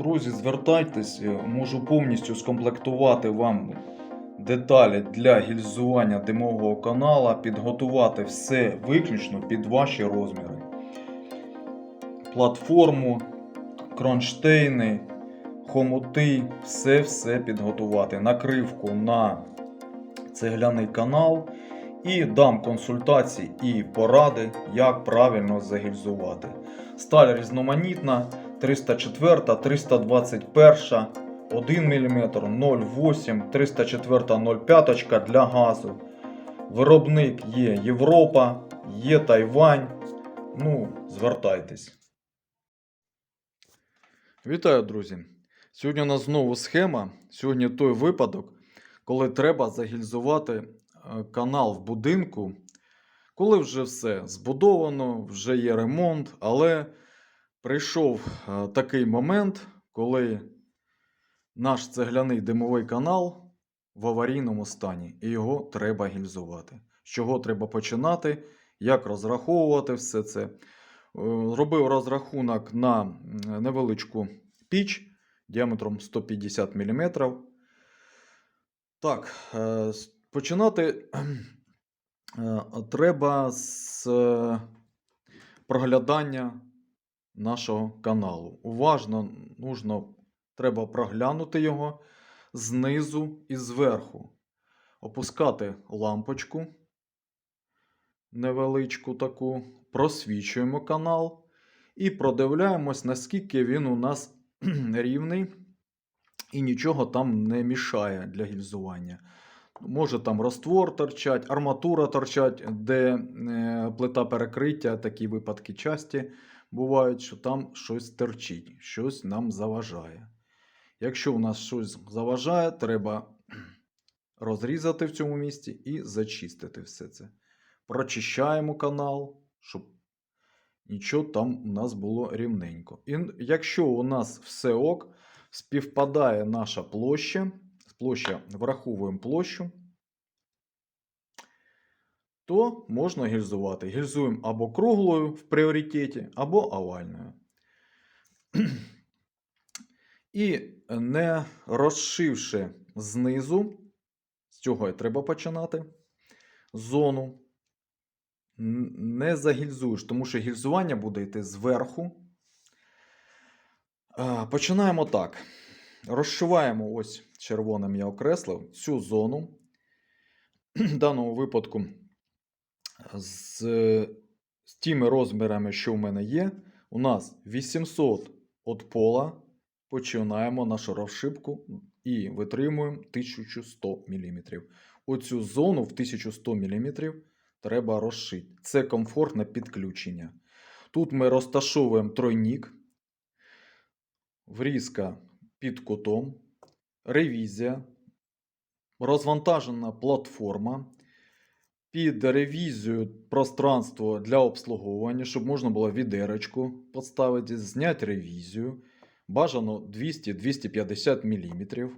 Друзі, звертайтесь, е, можу повністю скомплектувати вам деталі для гільзування димового канала, підготувати все виключно під ваші розміри. Платформу, кронштейни, хомути, все-все підготувати. Накривку на цегляний канал і дам консультації і поради, як правильно загільзувати. Сталь різноманітна. 304, 321, 1 мм, 0,8, 304, 0,5 для газу. Виробник є Європа, є Тайвань. Ну, звертайтесь. Вітаю, друзі! Сьогодні у нас знову схема. Сьогодні той випадок, коли треба загільзувати е, канал в будинку, коли вже все збудовано, вже є ремонт, але прийшов е, такий момент, коли наш цегляний димовий канал в аварійному стані, і його треба гільзувати. З чого треба починати, як розраховувати все це. Е, Робив розрахунок на невеличку піч діаметром 150 мм. Так, е, починати треба з проглядання нашого каналу. Уважно нужно, треба проглянути його знизу і зверху. Опускати лампочку невеличку таку, просвічуємо канал і продивляємось, наскільки він у нас рівний і нічого там не мішає для гільзування. Може там роствор торчать, арматура торчать, де е, плита перекриття, такі випадки часті бувають, що там щось терчить, щось нам заважає. Якщо у нас щось заважає, треба розрізати в цьому місці і зачистити все це. Прочищаємо канал, щоб нічого там у нас було рівненько. І якщо у нас все ок, співпадає наша площа, площа враховуємо площу, то можна гільзувати. Гільзуємо або круглою в пріоритеті, або овальною. І не розшивши знизу, з цього і треба починати, зону, не загільзуєш, тому що гільзування буде йти зверху. Починаємо так. Розшиваємо ось червоним я окреслив цю зону. В даному випадку з, з тими розмірами, що в мене є, у нас 800 від пола. Починаємо нашу розшибку і витримуємо 1100 мм. Оцю зону в 1100 мм треба розшити. Це комфортне підключення. Тут ми розташовуємо тройник, врізка під кутом, ревізія, розвантажена платформа. Під ревізію пространство для обслуговування, щоб можна було відерочку поставити, зняти ревізію. Бажано 200-250 мм.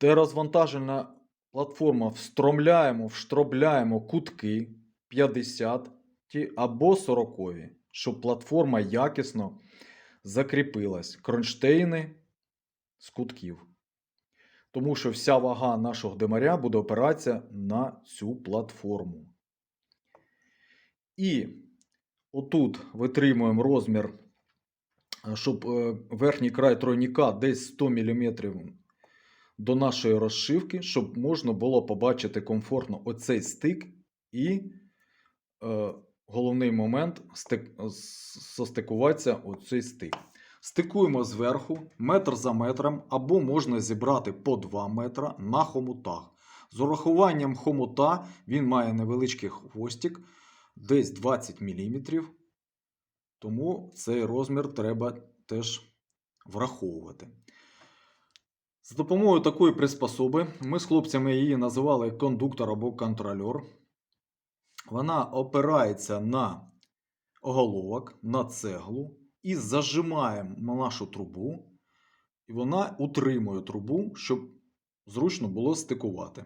Де розвантажена платформа встромляємо, вштробляємо кутки 50 або 40, щоб платформа якісно закріпилась. Кронштейни з кутків. Тому що вся вага нашого димаря буде опиратися на цю платформу. І отут витримуємо розмір, е, щоб е, верхній край тройника десь 100 мм до нашої розшивки, щоб можна було побачити комфортно оцей стик і е, головний момент стик, состикуватися оцей стик. Стикуємо зверху метр за метром, або можна зібрати по 2 метра на хомутах. З урахуванням хомута він має невеличкий хвостик, десь 20 мм. Тому цей розмір треба теж враховувати. За допомогою такої приспособи ми з хлопцями її називали кондуктор або контрольор. Вона опирається на оголовок, на цеглу і зажимаємо нашу трубу, і вона утримує трубу, щоб зручно було стикувати.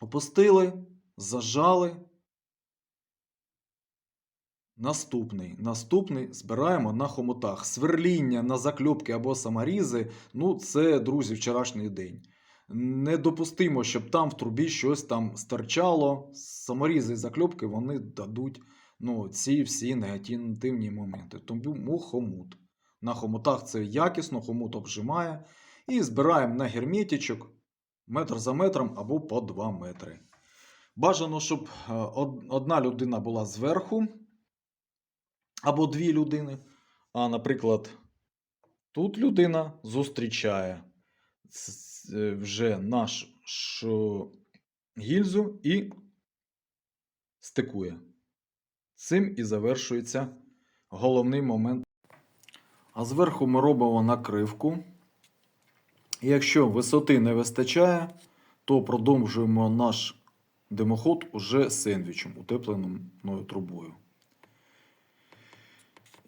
Опустили, зажали Наступний. Наступний збираємо на хомутах. Сверління на закльопки або саморізи ну, це, друзі, вчорашній день. Недопустимо, щоб там в трубі щось там стирчало. Саморізи і закльопки вони дадуть ну, ці всі негативні моменти. Тому хомут. На хомутах це якісно, хомут обжимає. І збираємо на герметичок метр за метром або по 2 метри. Бажано, щоб е, одна людина була зверху, або дві людини. А, наприклад, тут людина зустрічає е, вже нашу гільзу і стикує. Цим і завершується головний момент. А зверху ми робимо накривку. Якщо висоти не вистачає, то продовжуємо наш димоход уже сендвічем, утепленою трубою.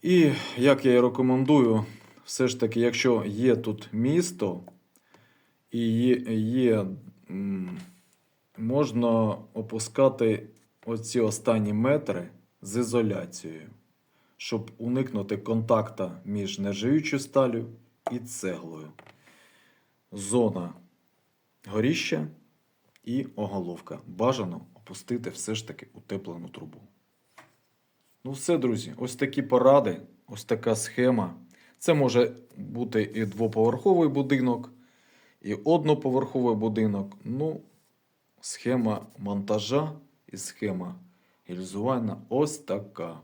І як я і рекомендую, все ж таки, якщо є тут місто і є, є можна опускати оці останні метри з ізоляцією, щоб уникнути контакта між нержавіючою сталю і цеглою. Зона горіща і оголовка. Бажано опустити все ж таки утеплену трубу. Ну, все, друзі, ось такі поради, ось така схема. Це може бути і двоповерховий будинок, і одноповерховий будинок. Ну, схема монтажа і схема гільзування ось така.